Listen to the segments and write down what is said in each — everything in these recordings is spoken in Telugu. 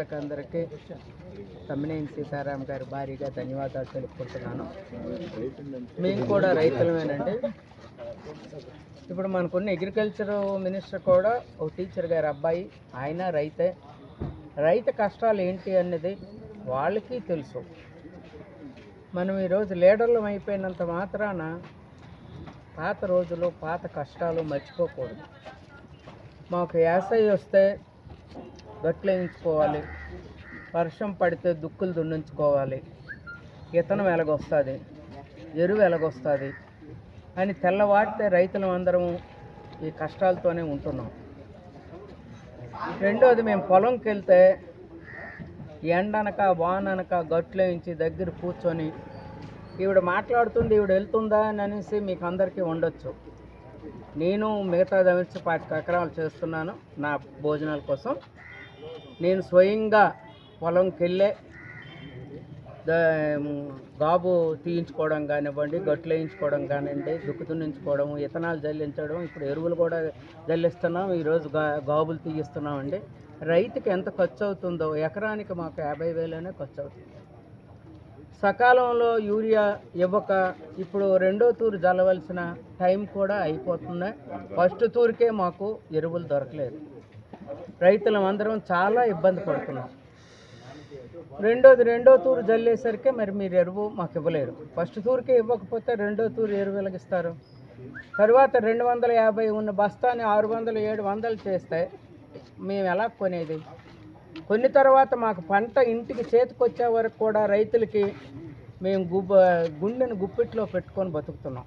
మిత్రులకు అందరికీ తమ్మినేని సీతారాం గారు భారీగా ధన్యవాదాలు తెలుపుకుంటున్నాను. మేము కూడా రైతులమేనండి. ఇప్పుడు మనకున్న అగ్రికల్చర్ మినిస్టర్ కూడా ఒక టీచర్ గారి అబ్బాయి ఆయన రైతే. రైతు కష్టాలు ఏంటి అన్నది వాళ్ళకి తెలుసు. మనం ఈరోజు లీడర్లు అయిపోయినంత మాత్రాన పాత రోజులు పాత కష్టాలు మర్చిపోకూడదు. మాకు యాసై వస్తే గట్లు వేయించుకోవాలి. వర్షం పడితే దుక్కులు దున్నించుకోవాలి. ఇతనం ఎలాగొస్తుంది? ఎరువు ఎలాగొస్తుంది? అని తెల్లవాడితే రైతులం అందరం ఈ కష్టాలతోనే ఉంటున్నాం. రెండోది మేము పొలంకి వెళ్తే ఎండనక వాననక గట్టులేయించి దగ్గర కూర్చొని ఈవిడ మాట్లాడుతుంది ఈవిడ వెళ్తుందా అని అనేసి మీకు అందరికీ ఉండొచ్చు. నేను మిగతా దమిర్చి పాతిక ఎకరాలు చేస్తున్నాను నా భోజనాల కోసం. నేను స్వయంగా పొలంకి వెళ్ళే గాబు తీయించుకోవడం కానివ్వండి గట్లు వేయించుకోవడం కానివ్వండి దుక్కు దున్నించుకోవడం ఇథనాలు జల్లించడం ఇప్పుడు ఎరువులు కూడా జల్లిస్తున్నాం ఈరోజు గా గాబులు తీయిస్తున్నామండి. రైతుకి ఎంత ఖర్చు అవుతుందో ఎకరానికి మాకు యాభై వేలనే ఖర్చు అవుతుంది సకాలంలో యూరియా ఇవ్వక ఇప్పుడు రెండో తూరు జల్లవలసిన టైం కూడా అయిపోతుంది. ఫస్ట్ తూరుకే మాకు ఎరువులు దొరకలేదు. రైతులం అందరం చాలా ఇబ్బంది పడుతున్నాం. రెండోది రెండో తూరు జల్లేసరికి మరి మీరు ఎరువు మాకు ఇవ్వలేరు. ఫస్ట్ తూరుకే ఇవ్వకపోతే రెండో తూరు ఎరువు వెలిగిస్తారు తర్వాత రెండు వందల యాభై ఉన్న బస్తాని ఆరు వందలు ఏడు వందలు చేస్తే మేము ఎలా కొనేది? కొన్ని తర్వాత మాకు పంట ఇంటికి చేతికొచ్చే వరకు కూడా రైతులకి మేము గుబ్బ గుండెను గుప్పిట్లో పెట్టుకొని బతుకుతున్నాం.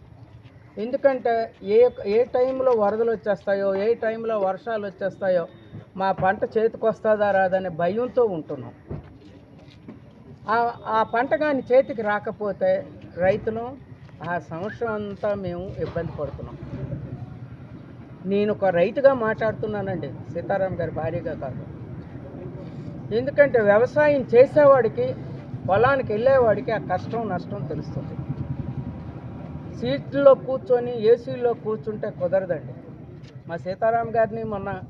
ఎందుకంటే ఏ ఏ టైంలో వరదలు వచ్చేస్తాయో ఏ టైంలో వర్షాలు వచ్చేస్తాయో మా పంట చేతికి వస్తుందా రాదనే భయంతో ఉంటున్నాం. ఆ- ఆ పంట కానీ చేతికి రాకపోతే రైతులు ఆ సంవత్సరం అంతా మేము ఇబ్బంది పడుతున్నాం. నేను ఒక రైతుగా మాట్లాడుతున్నానండి సీతారాం గారి భార్యగా కాదు. ఎందుకంటే వ్యవసాయం చేసేవాడికి పొలానికి వెళ్ళేవాడికి ఆ కష్టం నష్టం తెలుస్తుంది. సీట్లో కూర్చొని ఏసీలో కూర్చుంటే కుదరదండి. మా సీతారాం గారిని మొన్న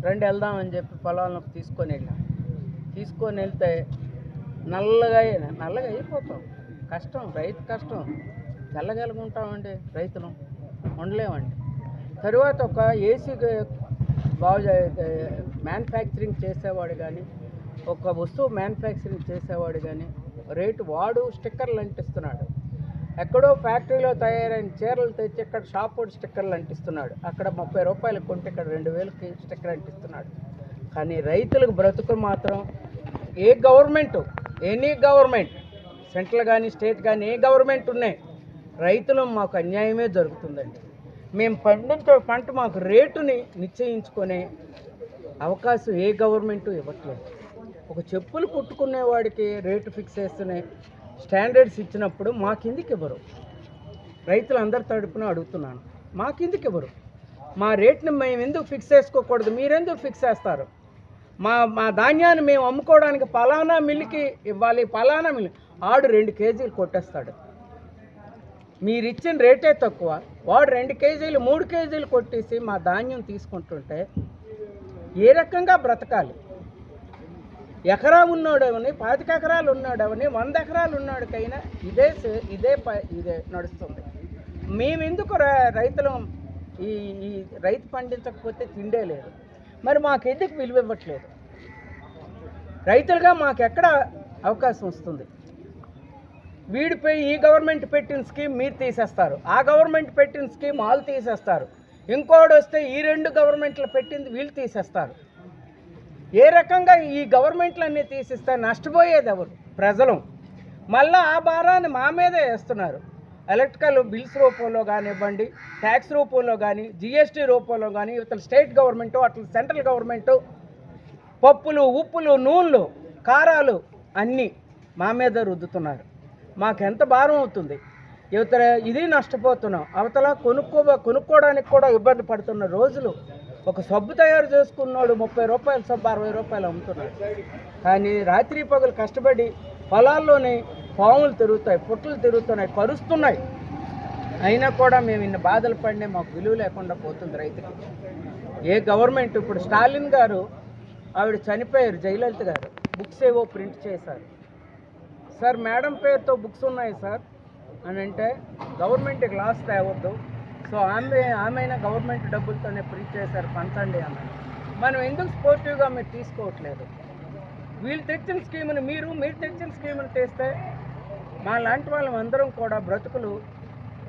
రెండు వెళ్దామని చెప్పి పొలంలోకి తీసుకొని వెళ్ళాం. తీసుకొని వెళ్తే నల్లగా నల్లగా అయిపోతాం. కష్టం రైతు కష్టం. తెల్లగలుగుంటామండి రైతులు. ఉండలేమండి. తరువాత ఒక ఏసీ బాగు మ్యానుఫ్యాక్చరింగ్ చేసేవాడు కానీ ఒక వస్తువు మ్యానుఫ్యాక్చరింగ్ చేసేవాడు కానీ రేటు వాడు స్టిక్కర్లు అంటిస్తున్నాడు. ఎక్కడో ఫ్యాక్టరీలో తయారైన చీరలు తెచ్చి ఇక్కడ షాప్ స్టిక్కర్లు అంటిస్తున్నాడు. అక్కడ ముప్పై రూపాయలు కొంటే ఇక్కడ రెండు వేలకి స్టిక్కర్ అంటిస్తున్నాడు. కానీ రైతులకు బ్రతుకులు మాత్రం ఏ గవర్నమెంట్ ఎనీ గవర్నమెంట్ సెంట్రల్ కానీ స్టేట్ కానీ ఏ గవర్నమెంట్ ఉన్నాయి రైతులు మాకు అన్యాయమే జరుగుతుందండి. మేము పండించే పంట మాకు రేటుని నిశ్చయించుకునే అవకాశం ఏ గవర్నమెంట్ ఇవ్వట్లేదు. ఒక చెప్పులు కుట్టుకునే వాడికి రేటు ఫిక్స్ చేస్తున్నాయి స్టాండర్డ్స్ ఇచ్చినప్పుడు మా కిందికి ఇవ్వరు రైతులు అందరి తరపున అడుగుతున్నాను. మా కిందికి ఇవ్వరు మా రేట్ని మేము ఎందుకు ఫిక్స్ చేసుకోకూడదు? మీరెందుకు ఫిక్స్ చేస్తారు? మా మా ధాన్యాన్ని మేము అమ్ముకోవడానికి పలానా మిల్లుకి ఇవ్వాలి పలానా మిల్లు. ఆడు రెండు కేజీలు కొట్టేస్తాడు. మీరు ఇచ్చిన రేటే తక్కువ. వాడు రెండు కేజీలు మూడు కేజీలు కొట్టేసి మా ధాన్యం తీసుకుంటుంటే ఏ రకంగా బ్రతకాలి? ఎకరా ఉన్నాడవని పాతిక ఎకరాలు ఉన్నాడవని వంద ఎకరాలు ఉన్నాడికైనా ఇదే ఇదే ప- ఇదే నడుస్తుంది. మేమెందుకు ర- రైతులు ఈ ఈ రైతు పండించకపోతే తిండే లేదు. మరి మాకు ఎందుకు విలువ ఇవ్వట్లేదు? రైతులుగా మాకు ఎక్కడ అవకాశం వస్తుంది? వీడిపై ఈ గవర్నమెంట్ పెట్టిన స్కీమ్ మీరు తీసేస్తారు. ఆ గవర్నమెంట్ పెట్టిన స్కీమ్ వాళ్ళు తీసేస్తారు. ఇంకోటి వస్తే ఈ రెండు గవర్నమెంట్లు పెట్టింది వీళ్ళు తీసేస్తారు. ఏ రకంగా ఈ గవర్నమెంట్లన్నీ తీసిస్తే నష్టపోయేది ఎవరు? ప్రజలు. మళ్ళీ ఆ భారాన్ని మా మీదే వేస్తున్నారు. ఎలక్ట్రికల్ బిల్స్ రూపంలో కానివ్వండి ట్యాక్స్ రూపంలో కానీ జిఎస్టీ రూపంలో కానీ ఇవతల స్టేట్ గవర్నమెంటు అట్లా సెంట్రల్ గవర్నమెంటు పప్పులు ఉప్పులు నూనెలు కారాలు అన్నీ మా మీద రుద్దుతున్నారు. మాకెంత భారం అవుతుంది? ఇవతల ఇది నష్టపోతున్నాం. అవతల కొనుక్కో కొనుక్కోవడానికి కూడా ఇబ్బంది పడుతున్న రోజులు ఒక సబ్బు తయారు చేసుకున్నాడు ముప్పై రూపాయలు సబ్బు అరవై రూపాయలు అమ్ముతున్నాడు. కానీ రాత్రి పగలు కష్టపడి పొలాల్లోని పాములు తిరుగుతాయి పుట్టలు తిరుగుతున్నాయి కరుస్తున్నాయి. అయినా కూడా మేము ఇన్ని బాధలు పడినా మాకు విలువ లేకుండా పోతుంది రైతుకి ఏ గవర్నమెంట్ ఇప్పుడు స్టాలిన్ గారు ఆవిడ చనిపోయారు జయలలిత గారు. బుక్స్ ఏవో ప్రింట్ చేశారు. సార్ మేడం పేరుతో బుక్స్ ఉన్నాయి సార్. అని అంటే గవర్నమెంట్కి లాస్ తేవద్దు. సో ఆమె ఆమె గవర్నమెంట్ డబ్బులతోనే ఫ్రీ చేశారు పంచండి అన్నారు మనం ఎందుకు స్పోర్టివ్గా మీరు తీసుకోవట్లేదు? వీళ్ళు తెచ్చిన స్కీముని మీరు మీరు తెచ్చిన స్కీమ్ని తెస్తే మా లాంటి వాళ్ళం అందరం కూడా బ్రతుకులు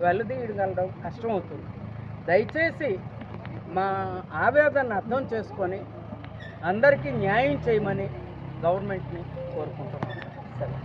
వెళ్ళదీయగలడం కష్టమవుతుంది దయచేసి మా ఆవేదన అర్థం చేసుకొని అందరికీ న్యాయం చేయమని గవర్నమెంట్ని కోరుకుంటున్నాం. సరే.